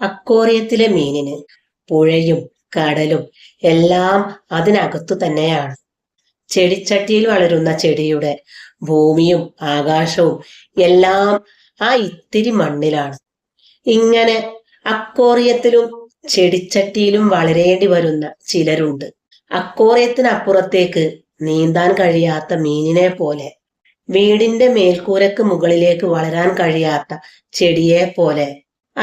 അക്കോറിയത്തിലെ മീനിന് പുഴയും കടലും എല്ലാം അതിനകത്തു തന്നെയാണ്. ചെടിച്ചട്ടിയിൽ വളരുന്ന ചെടിയുടെ ഭൂമിയും ആകാശവും എല്ലാം ആ ഇത്തിരി മണ്ണിലാണ്. ഇങ്ങനെ അക്കോറിയത്തിലും ചെടിച്ചട്ടിയിലും വളരേണ്ടി വരുന്ന ചിലരുണ്ട്. അക്കോറിയത്തിനപ്പുറത്തേക്ക് നീന്താൻ കഴിയാത്ത മീനിനെ പോലെ വീടിന്റെ മേൽക്കൂരക്ക് മുകളിലേക്ക് വളരാൻ കഴിയാത്ത ചെടിയെ പോലെ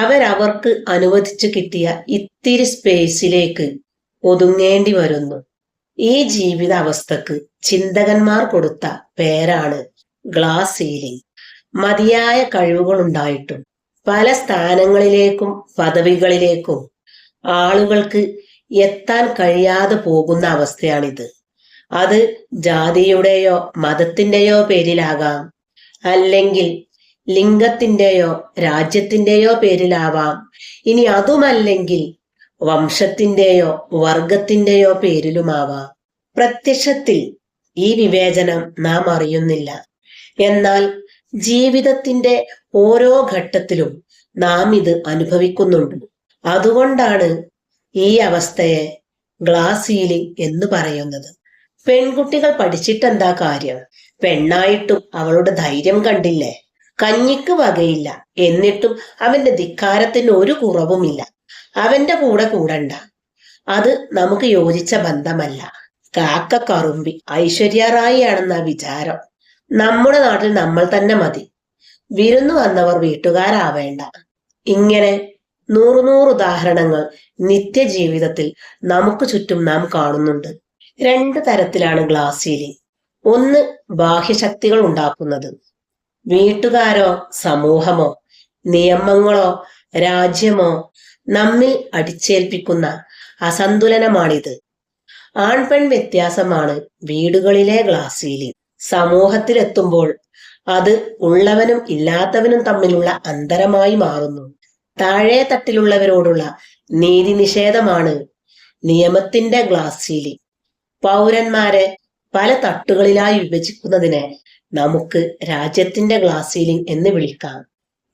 അവരവർക്ക് അനുവദിച്ചു കിട്ടിയ ഇത്തിരി സ്പേസിലേക്ക് ഒതുങ്ങേണ്ടി വരുന്നു. ഈ ജീവിത അവസ്ഥക്ക് ചിന്തകന്മാർ കൊടുത്ത പേരാണ് ഗ്ലാസ് സീലിംഗ് മതിയായ കഴിവുകളുണ്ടായിട്ടും പല സ്ഥാനങ്ങളിലേക്കും പദവികളിലേക്കും ആളുകൾക്ക് എത്താൻ കഴിയാതെ പോകുന്ന അവസ്ഥയാണിത്. അത് ജാതിയുടെയോ മതത്തിന്റെയോ പേരിലാകാം അല്ലെങ്കിൽ ലിംഗത്തിന്റെയോ രാജ്യത്തിന്റെയോ പേരിലാവാം. ഇനി അതുമല്ലെങ്കിൽ വംശത്തിന്റെയോ വർഗത്തിന്റെയോ പേരിലുമാവാം. പ്രത്യക്ഷത്തിൽ ഈ വിവേചനം നാം അറിയുന്നില്ല. എന്നാൽ ജീവിതത്തിന്റെ ഓരോ ഘട്ടത്തിലും നാം ഇത് അനുഭവിക്കുന്നുണ്ട്. അതുകൊണ്ടാണ് ഈ അവസ്ഥയെ ഗ്ലാസ് സീലിംഗ് എന്ന് പറയുന്നത്. പെൺകുട്ടികൾ പഠിച്ചിട്ടെന്താ കാര്യം? പെണ്ണായിട്ടും അവളുടെ ധൈര്യം കണ്ടില്ലേ? കഞ്ഞിക്ക് വകയില്ല. എന്നിട്ടും അവന്റെ ധിക്കാരത്തിന് ഒരു കുറവുമില്ല. അവന്റെ കൂടെ കൂടണ്ട. അത് നമുക്ക് യോജിച്ച ബന്ധമല്ല. കാക്ക കറുമ്പി ഐശ്വര്യ റായി ആണെന്ന വിചാരം. നമ്മുടെ നാട്ടിൽ നമ്മൾ തന്നെ മതി. വിരുന്നു വന്നവർ വീട്ടുകാരാവേണ്ട. ഇങ്ങനെ നൂറു നൂറ് ഉദാഹരണങ്ങൾ നിത്യജീവിതത്തിൽ നമുക്ക് ചുറ്റും നാം കാണുന്നുണ്ട്. രണ്ട് തരത്തിലാണ് ഗ്ലാസ് സീലിംഗ് ഒന്ന് ബാഹ്യശക്തികൾ ഉണ്ടാക്കുന്നത്. വീട്ടുകാരോ സമൂഹമോ നിയമങ്ങളോ രാജ്യമോ നമ്മിൽ അടിച്ചേൽപ്പിക്കുന്ന അസന്തുലനമാണിത്. ആൺപെൺ വ്യത്യാസമാണ് വീടുകളിലെ ഗ്ലാസ് സീലിംഗ് സമൂഹത്തിലെത്തുമ്പോൾ അത് ഉള്ളവനും ഇല്ലാത്തവനും തമ്മിലുള്ള അന്തരമായി മാറുന്നു. താഴെ തട്ടിലുള്ളവരോടുള്ള നീതി നിഷേധമാണ് നിയമത്തിന്റെ ഗ്ലാസ് സീലിംഗ് പൗരന്മാരെ പല തട്ടുകളിലായി വിഭജിക്കുന്നതിനെ നമുക്ക് രാജ്യത്തിന്റെ ഗ്ലാസ് സീലിംഗ് എന്ന് വിളിക്കാം.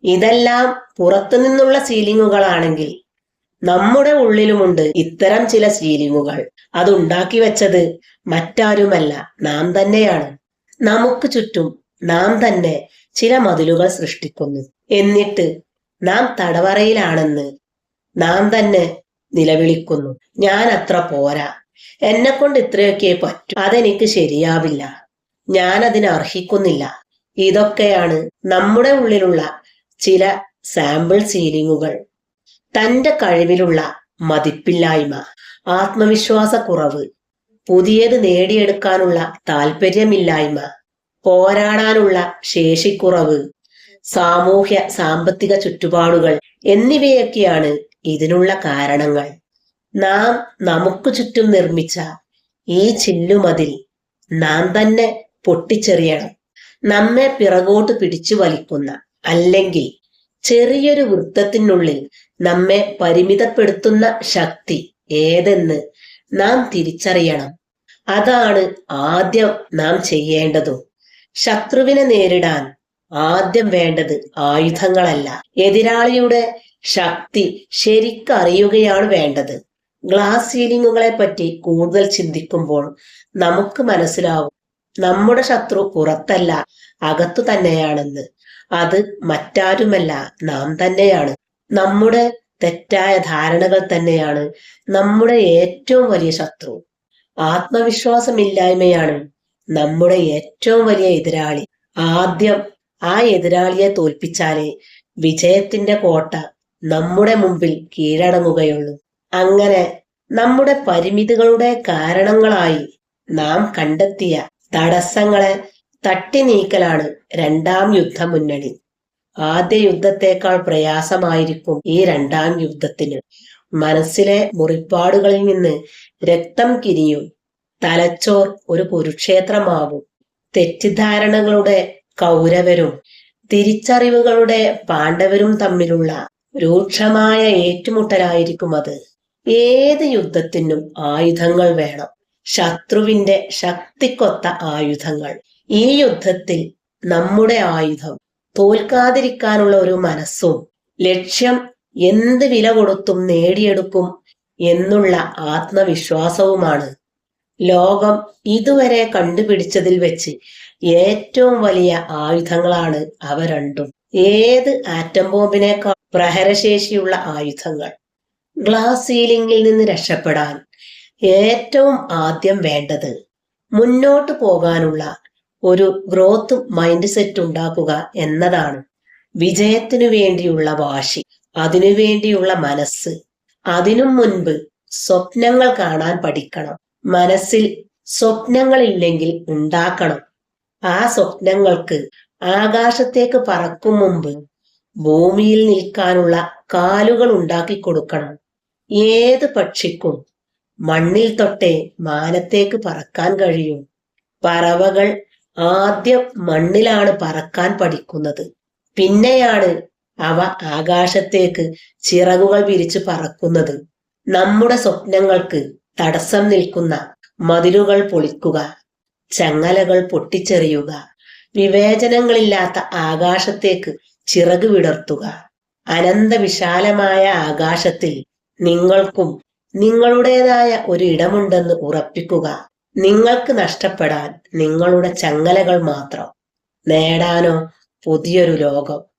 ഇതെല്ലാം പുറത്തു നിന്നുള്ള സീലിങ്ങുകളാണെങ്കിൽ നമ്മുടെ ഉള്ളിലുമുണ്ട് ഇത്തരം ചില സീലിങ്ങുകൾ അതുണ്ടാക്കി വെച്ചത് മറ്റാരുമല്ല നാം തന്നെയാണ്. നമുക്ക് ചുറ്റും നാം തന്നെ ചില മതിലുകൾ സൃഷ്ടിക്കുന്നു. എന്നിട്ട് നാം തടവറയിലാണെന്ന് നാം തന്നെ നിലവിളിക്കുന്നു. ഞാൻ അത്ര പോരാ. എന്നെ കൊണ്ട് ഇത്രയൊക്കെ പറ്റൂ. അതെനിക്ക് ശരിയാവില്ല. ഞാൻ അതിന് അർഹിക്കുന്നില്ല. ഇതൊക്കെയാണ് നമ്മുടെ ഉള്ളിലുള്ള ചില സാമ്പിൾ സീലിങ്ങുകൾ തന്റെ കഴിവിലുള്ള മതിപ്പില്ലായ്മ ആത്മവിശ്വാസ കുറവ് പുതിയത് നേടിയെടുക്കാനുള്ള താല്പര്യമില്ലായ്മ പോരാടാനുള്ള ശേഷിക്കുറവ് സാമൂഹ്യ സാമ്പത്തിക ചുറ്റുപാടുകൾ എന്നിവയൊക്കെയാണ് ഇതിനുള്ള കാരണങ്ങൾ. നാം നമുക്ക് ചുറ്റും നിർമ്മിച്ച ഈ ചില്ലുമതിൽ നാം തന്നെ പൊട്ടിച്ചെറിയണം. നമ്മെ പിറകോട്ട് പിടിച്ചു വലിക്കുന്ന അല്ലെങ്കിൽ ചെറിയൊരു വൃത്തത്തിനുള്ളിൽ നമ്മെ പരിമിതപ്പെടുത്തുന്ന ശക്തി ഏതെന്ന് നാം തിരിച്ചറിയണം. അതാണ് ആദ്യം നാം ചെയ്യേണ്ടതും. ശത്രുവിനെ നേരിടാൻ ആദ്യം വേണ്ടത് ആയുധങ്ങളല്ല. എതിരാളിയുടെ ശക്തി ശരിക്കറിയുകയാണ് വേണ്ടത്. ഗ്ലാസ് സീലിങ്ങുകളെ പറ്റി കൂടുതൽ ചിന്തിക്കുമ്പോൾ നമുക്ക് മനസ്സിലാവും നമ്മുടെ ശത്രു പുറത്തല്ല അകത്തു തന്നെയാണെന്ന്. അത് മറ്റാരുമല്ല നാം തന്നെയാണ്. നമ്മുടെ തെറ്റായ ധാരണകൾ തന്നെയാണ് നമ്മുടെ ഏറ്റവും വലിയ ശത്രു. ആത്മവിശ്വാസമില്ലായ്മയാണ് നമ്മുടെ ഏറ്റവും വലിയ എതിരാളി. ആദ്യം ആ എതിരാളിയെ തോൽപ്പിച്ചാലേ വിജയത്തിന്റെ കോട്ട നമ്മുടെ മുമ്പിൽ കീഴടങ്ങുകയുള്ളൂ. അങ്ങനെ നമ്മുടെ പരിമിതികളുടെ കാരണങ്ങളായി നാം കണ്ടെത്തിയ തടസ്സങ്ങളെ തട്ടി നീക്കലാണ് രണ്ടാം യുദ്ധ മുന്നണി ആദ്യ യുദ്ധത്തെക്കാൾ പ്രയാസമായിരിക്കും ഈ രണ്ടാം യുദ്ധത്തിന്. മനസ്സിലെ മുറിപ്പാടുകളിൽ നിന്ന് രക്തം കിരിയും തലച്ചോർ ഒരു കുരുക്ഷേത്രമാവും. തെറ്റിദ്ധാരണകളുടെ കൗരവരും തിരിച്ചറിവുകളുടെ പാണ്ഡവരും തമ്മിലുള്ള രൂക്ഷമായ ഏറ്റുമുട്ടലായിരിക്കും അത്. ഏത് യുദ്ധത്തിനും ആയുധങ്ങൾ വേണം. ശത്രുവിന്റെ ശക്തിക്കൊത്ത ആയുധങ്ങൾ. ഈ യുദ്ധത്തിൽ നമ്മുടെ ആയുധം തോൽക്കാതിരിക്കാനുള്ള ഒരു മനസ്സും ലക്ഷ്യം എന്ത് വില കൊടുത്തും നേടിയെടുക്കും എന്നുള്ള ആത്മവിശ്വാസവുമാണ്. ലോകം ഇതുവരെ കണ്ടുപിടിച്ചതിൽ വെച്ച് ഏറ്റവും വലിയ ആയുധങ്ങളാണ് അവ രണ്ടും. ഏത് ആറ്റം ബോംബിനേക്കാൾ പ്രഹരശേഷിയുള്ള ആയുധങ്ങൾ? ഗ്ലാസ് സീലിംഗിൽ നിന്ന് രക്ഷപ്പെടാൻ ഏറ്റവും ആദ്യം വേണ്ടത് മുന്നോട്ട് പോകാനുള്ള ഒരു ഗ്രോത്ത് മൈൻഡ് സെറ്റ് ഉണ്ടാക്കുക എന്നതാണ്. വിജയത്തിനു വേണ്ടിയുള്ള വാശി അതിനു വേണ്ടിയുള്ള മനസ്സ് അതിനും മുൻപ് സ്വപ്നങ്ങൾ കാണാൻ പഠിക്കണം. മനസ്സിൽ സ്വപ്നങ്ങളില്ലെങ്കിൽ ഉണ്ടാക്കണം. ആ സ്വപ്നങ്ങൾക്ക് ആകാശത്തേക്ക് പറക്കും മുമ്പ് ഭൂമിയിൽ നിൽക്കാനുള്ള കാലുകൾ ഉണ്ടാക്കി കൊടുക്കണം. ഏത് പക്ഷിക്കും മണ്ണിൽ തൊട്ടേ മാനത്തേക്ക് പറക്കാൻ കഴിയും. പറവകൾ ആദ്യം മണ്ണിലാണ് പറക്കാൻ പഠിക്കുന്നത്. പിന്നെയാണ് അവ ആകാശത്തേക്ക് ചിറകുകൾ വിരിച്ച് പറക്കുന്നത്. നമ്മുടെ സ്വപ്നങ്ങൾക്ക് തടസ്സം നിൽക്കുന്ന മതിലുകൾ പൊളിക്കുക ചങ്ങലകൾ പൊട്ടിച്ചെറിയുക വിവേചനങ്ങളില്ലാത്ത ആകാശത്തേക്ക് ചിറക് വിടർത്തുക. അനന്ത വിശാലമായ ആകാശത്തിൽ നിങ്ങൾക്കും നിങ്ങളുടേതായ ഒരു ഇടമുണ്ടെന്ന് ഉറപ്പിക്കുക. നിങ്ങൾക്ക് നഷ്ടപ്പെടാൻ നിങ്ങളുടെ ചങ്ങലകൾ മാത്രം നേടാനോ പുതിയൊരു ലോകം